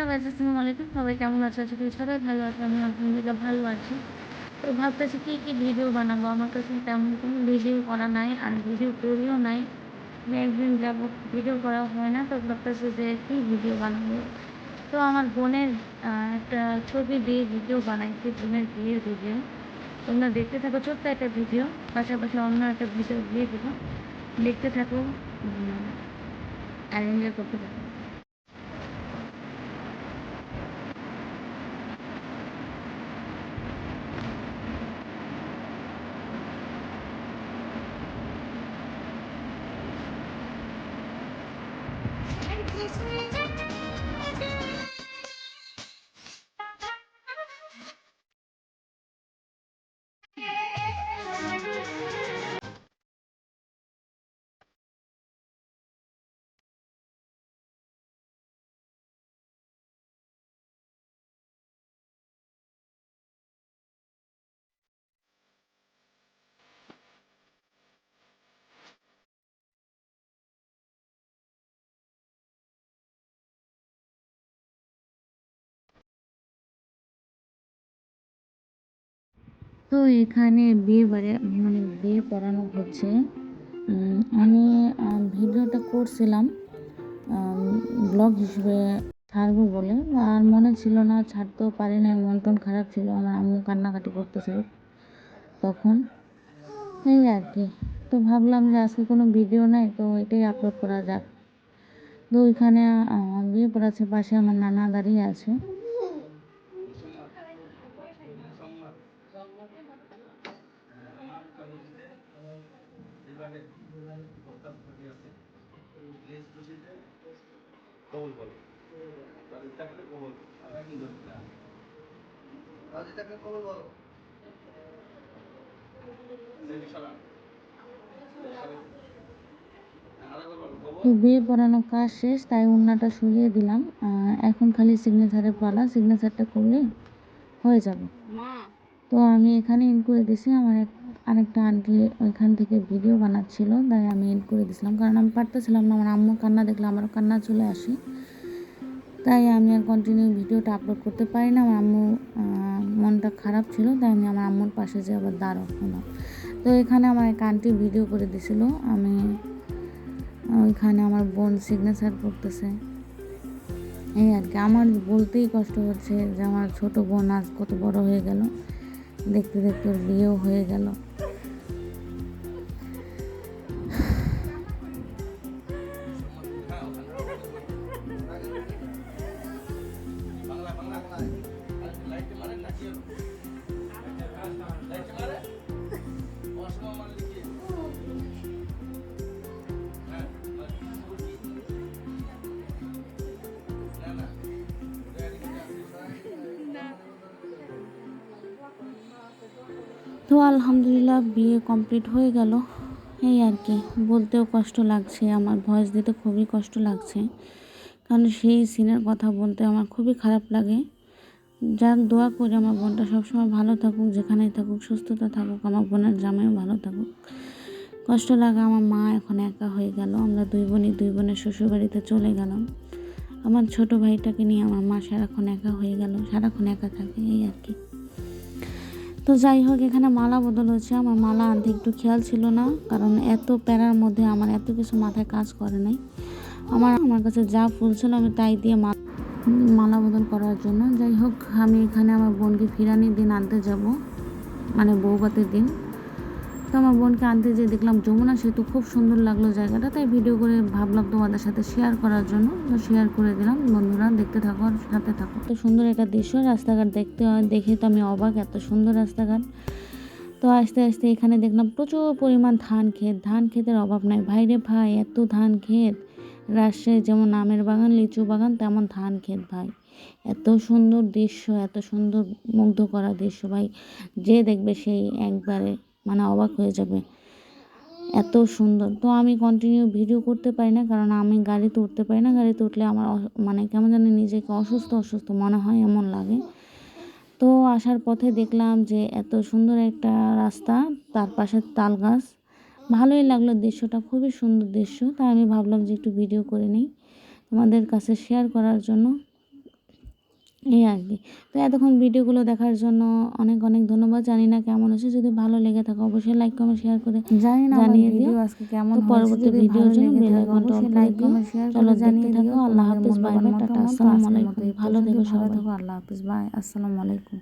Hello guys আসসালামু আলাইকুম। সবাই কেমন আছো? আজকে সবাই ভালো আছে আমি আলহামদুলিল্লাহ ভালো আছি। তো ভাবতেছি কী কী ভিডিও বানাবো? আমার কাছে তেমন কোনো ভিডিও করা নাই আর ভিডিও করিও নাই। আমি একদিন যাব ভিডিও করা হয় না, তো ভাবতেছি যে কী ভিডিও বানাবো? তো আমার বোনের একটা ছবি দিয়ে ভিডিও বানাইছি, বোনের বিয়ের ভিডিও তোমরা দেখতে থাকো, ছোট্ট একটা ভিডিও পাশাপাশি অন্য একটা ভিডিও দিয়ে দেবো। দেখতে থাকো আর এনজয় করতে থাকো। Thank you. তো এখানে বিয়ে বাড়ি মানে বিয়ে পড়ানো হচ্ছে। আমি ভিডিওটা করছিলাম ব্লগ হিসেবে ছাড়বো বলে। আর মনে ছিল না, ছাড়তেও পারি না মন টন খারাপ ছিল, আমার আম্মু কান্নাকাটি করতেছিল তখন। এই আর কি। তো ভাবলাম যে আজকে কোনো ভিডিও নাই, তো এটাই আপলোড করা যাক। তো ওইখানে বিয়ে পড়াচ্ছে, পাশে আমার নানা দাঁড়িয়ে আছে। কবুল বলো রাজি থাকলে কবুল। আমি কি করছি না রাজি থাকলে কবুল বলো বিয়ে পড়ানো কাজ শেষ তাই উন্নাটা সরিয়ে দিলাম। আহ, এখন খালি সিগনেচারের পালা সিগনেচারটা করলে হয়ে যাবে। তো আমি এখানে ইন করে দিছি আমার এক আরেকটা আন্টি ওইখান থেকে ভিডিও বানাচ্ছিল, তাই আমি এড করে দিছিলাম। কারণ আমি পারতেছিলাম না, আমার আম্মু কান্না দেখলে আমারও কান্না চলে আসে। তাই আমি আর কন্টিনিউ ভিডিওটা আপলোড করতে পারি না, আমার আম্মু মনটা খারাপ ছিল, তাই আমি আমার আম্মুর পাশে যে আবার দাঁড়ো হলাম তো এখানে আমার এক আন্টি ভিডিও করে দিছিল, আমি, ওইখানে আমার বোন সিগনেচার করতেছে। এই আর কি, আমার বলতেই কষ্ট হচ্ছে যে আমার ছোট বোন আজ কত বড় হয়ে গেল। দেখতে দেখতে ওর বিয়েও হয়ে গেল। তো আলহামদুলিল্লাহ বিয়ে কমপ্লিট হয়ে গেল। এই আর কি, বলতেও কষ্ট লাগছে, আমার ভয়েস দিতে খুবই কষ্ট লাগছে। কারণ সেই সিনের কথা বলতে আমার খুবই খারাপ লাগে। যাক, দোয়া করি আমার বোনটা সবসময় ভালো থাকুক, যেখানেই থাকুক, সুস্থতা থাকুক, আমার বোনের জামাইও ভালো থাকুক। কষ্ট লাগে আমার মা এখন একা হয়ে গেল, আমরা দুই বোনই দুই বোনের শ্বশুরবাড়িতে চলে গেলাম। আমার ছোট ভাইটাকে নিয়ে আমার মা সারাক্ষণ একা হয়ে গেল, সারাক্ষণ একা থাকে, এই আর কি। তো যাই হোক, এখানে মালা বদল হচ্ছে আমার মালা আনতে একটু খেয়াল ছিল না, কারণ এত প্যারার মধ্যে আমার এত কিছু মাথায় কাজ করে নাই। আমার আমার কাছে যা ফুল ছিল আমি তাই দিয়ে মালা বদল করার জন্য। যাই হোক, আমি এখানে আমার বোনকে ফিরানির দিন আনতে যাব মানে বৌভাতের দিন। তো আমার বোনকে আনতে যেয়ে দেখলাম যমুনা সেতু খুব সুন্দর লাগল জায়গাটা, তাই ভিডিও করে ভাবলাম তোমাদের সাথে শেয়ার করার জন্য। তো শেয়ার করে দিলাম, বন্ধুরা দেখতে থাকো আর সাথে থাকো। তো সুন্দর একটা দৃশ্য, রাস্তাঘাট দেখতে দেখে তো আমি অবাক, এত সুন্দর রাস্তাঘাট। তো আস্তে আস্তে এখানে দেখলাম প্রচুর পরিমাণ ধান ক্ষেত, ধান ক্ষেতের অভাব নাই। ভাইরে ভাই, এত ধান ক্ষেত। রাজশাহী যেমন আমের বাগান, লিচু বাগান, তেমন ধান ক্ষেত ভাই। এত সুন্দর দৃশ্য, এত সুন্দর মুগ্ধ করা দৃশ্য ভাই। যে দেখবে সেই একবারে মানে অবাক হয়ে যাবে। এত সুন্দর। তো আমি কন্টিনিউ ভিডিও করতে পারি না, কারণ আমি গাড়িতে উঠতে পারি না। গাড়িতে উঠলে আমার মানে কেমন জানি নিজেকে অসুস্থ অসুস্থ মনে হয়, এমন লাগে। তো আসার পথে দেখলাম যে এত সুন্দর একটা রাস্তা, তার পাশে তাল গাছ। ভালোই লাগল দৃশ্যটা, খুবই সুন্দর দৃশ্য। তাই আমি ভাবলাম যে একটু ভিডিও করে নিই। তোমাদের কাছে শেয়ার করার জন্য। এই আর কি। তো এতক্ষণ ভিডিওগুলো দেখার জন্য অনেক অনেক ধন্যবাদ। জানি না কেমন হয়েছে। যদি ভালো লেগে থাকে অবশ্যই লাইক কমেন্ট শেয়ার করে জানি না জানিয়ে দিও। আজকে কেমন হয়েছে। পরবর্তী ভিডিও জন্য বেল আইকনটা অন করে লাইক দিও। কমেন্ট শেয়ার চলো জানিয়ে থাকো। আল্লাহ হাফেজ, বাই বাই, টাটা, আসসালামু আলাইকুম। ভালো থেকো সবাই। থেকো। আল্লাহ হাফেজ। বাই আসসালামু আলাইকুম।